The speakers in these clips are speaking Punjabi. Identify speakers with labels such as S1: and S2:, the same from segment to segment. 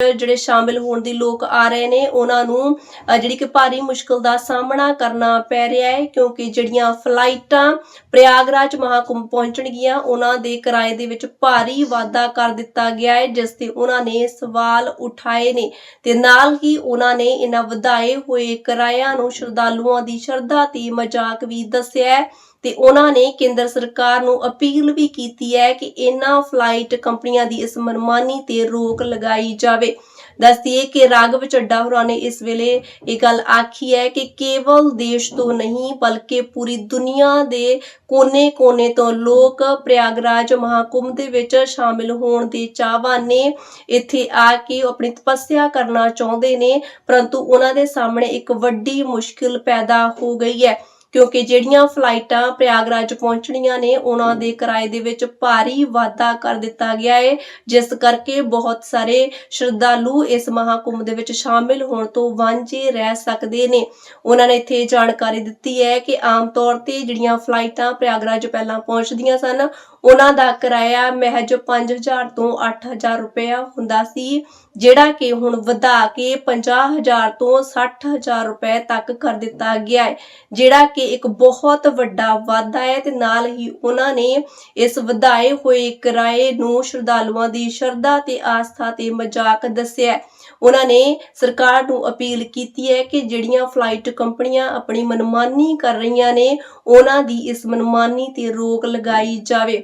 S1: ਜਿਹੜੇ ਸ਼ਾਮਿਲ ਹੋਣ ਦੀ ਲੋਕ ਆ ਰਹੇ ਨੇ, ਉਹਨਾਂ ਨੂੰ ਜਿਹੜੀ ਕਿ ਭਾਰੀ ਮੁਸ਼ਕਲ ਦਾ ਸਾਹਮਣਾ ਕਰਨਾ ਪੈ ਰਿਹਾ ਹੈ, ਕਿਉਂਕਿ ਜਿਹੜੀਆਂ ਫਲਾਈਟਾਂ ਪ੍ਰਯਾਗਰਾਜ ਮਹਾਕੁੰਭ ਪਹੁੰਚਣਗੀਆਂ, ਉਹਨਾਂ ਦੇ ਕਿਰਾਏ ਦੇ ਵਿੱਚ ਭਾਰੀ ਵਾਧਾ ਕਰ ਦਿੱਤਾ ਗਿਆ ਹੈ, ਜਿਸ ਤੇ ਉਹਨਾਂ ਨੇ ਸਵਾਲ ਉਠਾਏ ਨੇ। ਤੇ ਨਾਲ ਹੀ ਉਹਨਾਂ ਨੇ ਇਹਨਾਂ ਵਧਾਏ ਹੋਏ ਕਿਰਾਇਆਂ ਨੂੰ ਸ਼ਰਧਾਲੂਆਂ ਦੀ ਸ਼ਰਧਾ ਤੇ ਮਜ਼ਾਕ ਵੀ ਦੱਸਿਆ ਹੈ। ਤੇ ਉਹਨਾਂ ਨੇ ਕੇਂਦਰ ਸਰਕਾਰ ਨੂੰ ਅਪੀਲ ਵੀ ਕੀਤੀ ਹੈ ਕਿ ਇਹਨਾਂ ਫਲਾਈਟ ਕੰਪਨੀਆਂ ਦੀ ਇਸ ਮਨਮਾਨੀ ਤੇ ਰੋਕ ਲਗਾਈ ਜਾਵੇ। ਦੱਸਦੀਏ ਕਿ ਰਾਘਵ ਚੱਡਾ ਹੋਰਾਂ ਨੇ ਇਸ ਵੇਲੇ ਇਹ ਗੱਲ ਆਖੀ ਹੈ ਕਿ ਕੇਵਲ ਦੇਸ਼ ਤੋਂ ਨਹੀਂ, ਬਲਕਿ ਪੂਰੀ ਦੁਨੀਆ ਦੇ ਕੋਨੇ-ਕੋਨੇ ਤੋਂ ਲੋਕ ਪ੍ਰਯਾਗਰਾਜ ਮਹਾਕੁੰਭ ਦੇ ਵਿੱਚ ਸ਼ਾਮਿਲ ਹੋਣ ਦੇ ਚਾਹਵਾਨ ਨੇ ਇੱਥੇ ਆ ਕੇ ਆਪਣੀ ਤਪੱਸਿਆ ਕਰਨਾ ਚਾਹੁੰਦੇ ਨੇ, ਪਰੰਤੂ ਉਹਨਾਂ ਦੇ ਸਾਹਮਣੇ ਇੱਕ ਵੱਡੀ ਮੁਸ਼ਕਿਲ ਪੈਦਾ ਹੋ ਗਈ ਹੈ। ਕਿਉਂਕਿ ਜਿਹੜੀਆਂ ਫਲਾਈਟਾਂ ਪ੍ਰਯਾਗਰਾਜ ਪਹੁੰਚਣੀਆਂ ਨੇ, ਉਹਨਾਂ ਦੇ ਕਿਰਾਏ ਦੇ ਵਿੱਚ ਭਾਰੀ ਵਾਧਾ ਕਰ ਦਿੱਤਾ ਗਿਆ ਹੈ ਜਿਸ ਕਰਕੇ ਬਹੁਤ ਸਾਰੇ ਸ਼ਰਧਾਲੂ ਇਸ ਮਹਾਕੁੰਭ ਦੇ ਵਿੱਚ ਸ਼ਾਮਿਲ ਹੋਣ ਤੋਂ ਵਾਂਝੇ ਰਹਿ ਸਕਦੇ ਨੇ। ਉਹਨਾਂ ਨੇ ਇੱਥੇ ਜਾਣਕਾਰੀ ਦਿੱਤੀ ਹੈ ਕਿ ਆਮ ਤੌਰ ਤੇ ਜਿਹੜੀਆਂ ਫਲਾਈਟਾਂ ਪ੍ਰਯਾਗਰਾਜ ਪਹਿਲਾਂ ਪਹੁੰਚਦੀਆਂ ਸਨ ਉਹਨਾਂ ਦਾ ਕਿਰਾਇਆ ਮਹਿਜ 5000 ਤੋਂ 8000 ਰੁਪਇਆ ਹੁੰਦਾ ਸੀ, ਜਿਹੜਾ ਕਿ ਹੁਣ ਵਧਾ ਕੇ 50000 ਤੋਂ 60000 ਰੁਪਏ ਤੱਕ ਕਰ ਦਿੱਤਾ ਗਿਆ ਹੈ, ਜਿਹੜਾ ਕਿ ਇੱਕ ਬਹੁਤ ਵੱਡਾ ਵਾਧਾ ਹੈ ਤੇ ਨਾਲ ਹੀ ਉਹਨਾਂ ਨੇ ਇਸ ਵਧਾਏ ਹੋਏ ਕਿਰਾਏ ਨੂੰ ਸ਼ਰਧਾਲੂਆਂ ਦੀ ਸ਼ਰਧਾ ਤੇ ਆਸਥਾ ਤੇ ਮਜ਼ਾਕ ਦੱਸਿਆ ਉਹਨਾਂ ਨੇ ਸਰਕਾਰ ਨੂੰ ਅਪੀਲ ਕੀਤੀ ਹੈ ਕਿ ਜਿਹੜੀਆਂ ਫਲਾਈਟ ਕੰਪਨੀਆਂ ਆਪਣੀ ਮਨਮਾਨੀ ਕਰ ਰਹੀਆਂ ਨੇ, ਉਹਨਾਂ ਦੀ ਇਸ ਮਨਮਾਨੀ ਤੇ ਰੋਕ ਲਗਾਈ ਜਾਵੇ।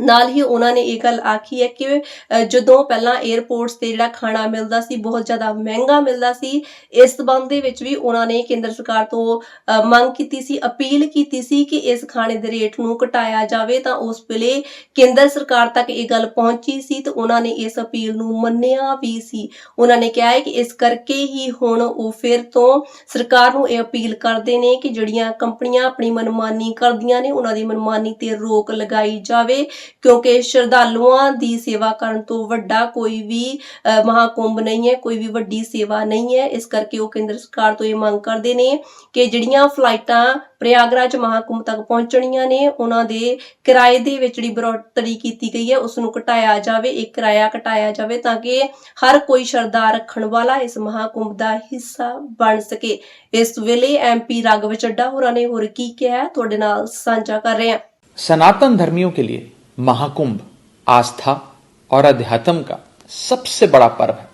S1: ਨਾਲ ਹੀ ਉਹਨਾਂ ਨੇ ਇਹ ਗੱਲ ਆਖੀ ਹੈ ਕਿ ਜਦੋਂ ਪਹਿਲਾਂ 에ਅਰਪੋਰਟਸ ਤੇ ਜਿਹੜਾ ਖਾਣਾ ਮਿਲਦਾ ਸੀ, ਬਹੁਤ ਜ਼ਿਆਦਾ ਮਹਿੰਗਾ ਮਿਲਦਾ ਸੀ, ਇਸ ਸਬੰਧ ਦੇ ਵਿੱਚ ਵੀ ਉਹਨਾਂ ਨੇ ਕੇਂਦਰ ਸਰਕਾਰ ਤੋਂ ਮੰਗ ਕੀਤੀ ਸੀ, ਅਪੀਲ ਕੀਤੀ ਸੀ ਕਿ ਇਸ ਖਾਣੇ ਦੇ ਰੇਟ ਨੂੰ ਘਟਾਇਆ ਜਾਵੇ, ਤਾਂ ਉਸ ਵੇਲੇ ਕੇਂਦਰ ਸਰਕਾਰ ਤੱਕ ਇਹ ਗੱਲ ਪਹੁੰਚੀ ਸੀ ਤੇ ਉਹਨਾਂ ਨੇ ਇਸ ਅਪੀਲ ਨੂੰ ਮੰਨਿਆ ਵੀ ਸੀ। ਉਹਨਾਂ ਨੇ ਕਿਹਾ ਹੈ ਕਿ ਇਸ ਕਰਕੇ ਹੀ ਹੁਣ ਉਹ ਫਿਰ ਤੋਂ ਸਰਕਾਰ ਨੂੰ ਇਹ ਅਪੀਲ ਕਰਦੇ ਨੇ ਕਿ ਜਿਹੜੀਆਂ ਕੰਪਨੀਆਂ ਆਪਣੀ ਮਨਮਾਨੀ ਕਰਦੀਆਂ ਨੇ, ਉਹਨਾਂ ਦੀ ਮਨਮਾਨੀ ਤੇ ਰੋਕ ਲਗਾਈ ਜਾਵੇ ਕਿਉਂਕਿ ਸ਼ਰਧਾਲੂਆਂ ਦੀ ਸੇਵਾ ਕਰਨ ਤੋਂ ਵੱਡਾ ਕੋਈ ਵੀ ਮਹਾਕੁੰਭ ਨਹੀਂ ਹੈ, ਕੋਈ ਵੀ ਵੱਡੀ ਸੇਵਾ ਨਹੀਂ ਹੈ। ਇਸ ਕਰਕੇ ਉਹ ਕੇਂਦਰ ਸਰਕਾਰ ਤੋਂ ਇਹ ਮੰਗ ਕਰਦੇ ਨੇ ਕਿ ਜਿਹੜੀਆਂ ਫਲਾਈਟਾਂ ਪ੍ਰਯਾਗਰਾਜ ਮਹਾਕੁੰਭ ਤੱਕ ਪਹੁੰਚਣੀਆਂ ਨੇ, ਉਹਨਾਂ ਦੇ ਕਿਰਾਏ ਦੇ ਵਿੱਚ ਜਿਹੜੀ ਬਰੋਟਰੀ ਕੀਤੀ ਗਈ ਹੈ, ਉਸ ਨੂੰ ਘਟਾਇਆ ਜਾਵੇ ਇੱਕ ਕਿਰਾਇਆ ਘਟਾਇਆ ਜਾਵੇ ਤਾਂ ਕਿ ਹਰ ਕੋਈ ਸ਼ਰਧਾ ਰੱਖਣ ਵਾਲਾ ਇਸ ਮਹਾਕੁੰਭ ਦਾ ਹਿੱਸਾ ਬਣ ਸਕੇ। ਇਸ ਵੇਲੇ ਐਮਪੀ ਰਾਘਵ ਚੱਡਾ ਹੋਰਾਂ ਨੇ ਹੋਰ ਕੀ ਕਿਹਾ, ਤੁਹਾਡੇ ਨਾਲ ਸਾਂਝਾ ਕਰ ਰਹੇ ਹਾਂ।
S2: ਸਨਾਤਨ ਧਰਮੀਆਂ ਕੇ ਲਈ महाकुंभ, आस्था और अध्यात्म का सबसे बड़ा पर्व है।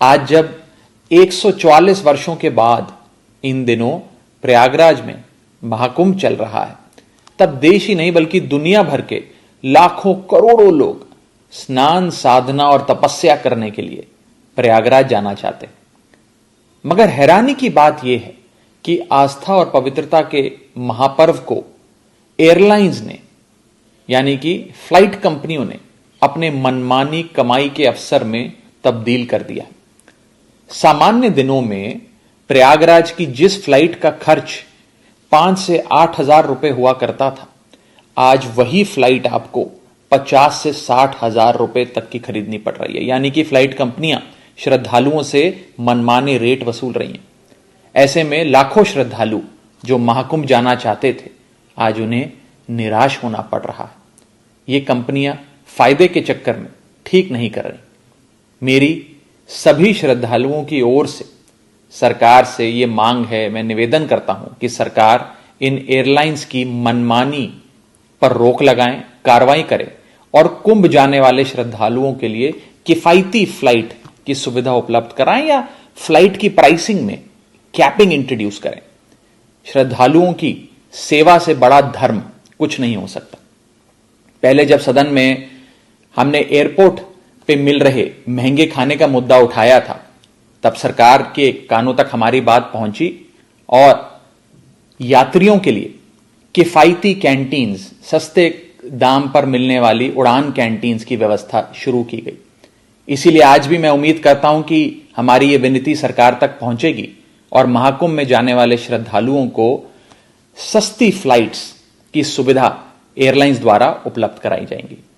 S2: आज जब 144 वर्षों के बाद इन दिनों प्रयागराज में महाकुंभ चल रहा है, तब देश ही नहीं बल्कि दुनिया भर के लाखों करोड़ों लोग स्नान, साधना और तपस्या करने के लिए प्रयागराज जाना चाहते हैं। मगर हैरानी की बात यह है कि आस्था और पवित्रता के महापर्व को एयरलाइंस ने यानी कि फ़्लाइट कंपनियों ने अपने मनमानी कमाई के अवसर में तब्दील कर दिया। सामान्य दिनों में प्रयागराज की जिस फ़्लाइट का खर्च पाँच से आठ हज़ार रुपए हुआ करता था, आज वही फ़्लाइट आपको पचास से साठ हज़ार रुपए तक की खरीदनी पड़ रही है। यानी कि फ़्लाइट कंपनियाँ श्रद्धालुओं से मनमाने रेट वसूल रही हैं। ऐसे में लाखों श्रद्धालु जो महाकुंभ जाना चाहते थे, आज उन्हें निराश होना पड़ रहा है। ये कंपनियाँ फ़ायदे के चक्कर में ठीक नहीं कर रही। मेरी सभी श्रद्धालुओं की ओर से, सरकार से ये मांग है, मैं निवेदन करता हूँ कि सरकार इन एयरलाइंस की मनमानी पर रोक लगाएँ, कार्रवाई करे और कुंभ जाने वाले श्रद्धालुओं के लिए किफायती फ़्लाइट की सुविधा उपलब्ध कराएँ या फ़्लाइट की प्राइसिंग में कैपिंग इंट्रोड्यूस करें। श्रद्धालुओं की सेवा से बड़ा धर्म कुछ नहीं हो सकता। पहले जब सदन में हमने एयरपोर्ट पे मिल रहे महँगे खाने का मुद्दा उठाया था, तब सरकार के कानों तक हमारी बात पहुँची और यात्रियों के लिए किफायती कैंटीन्स, सस्ते दाम पर मिलने वाली उड़ान कैंटीन्स की व्यवस्था शुरू की गई। इसीलिए आज भी मैं उम्मीद करता हूँ कि हमारी ये विनती सरकार तक पहुंचेगी और महाकुंभ में जाने वाले श्रद्धालुओं को सस्ती फ्लाइट्स की सुविधा एयरलाइंस द्वारा उपलब्ध कराई जाएँगी।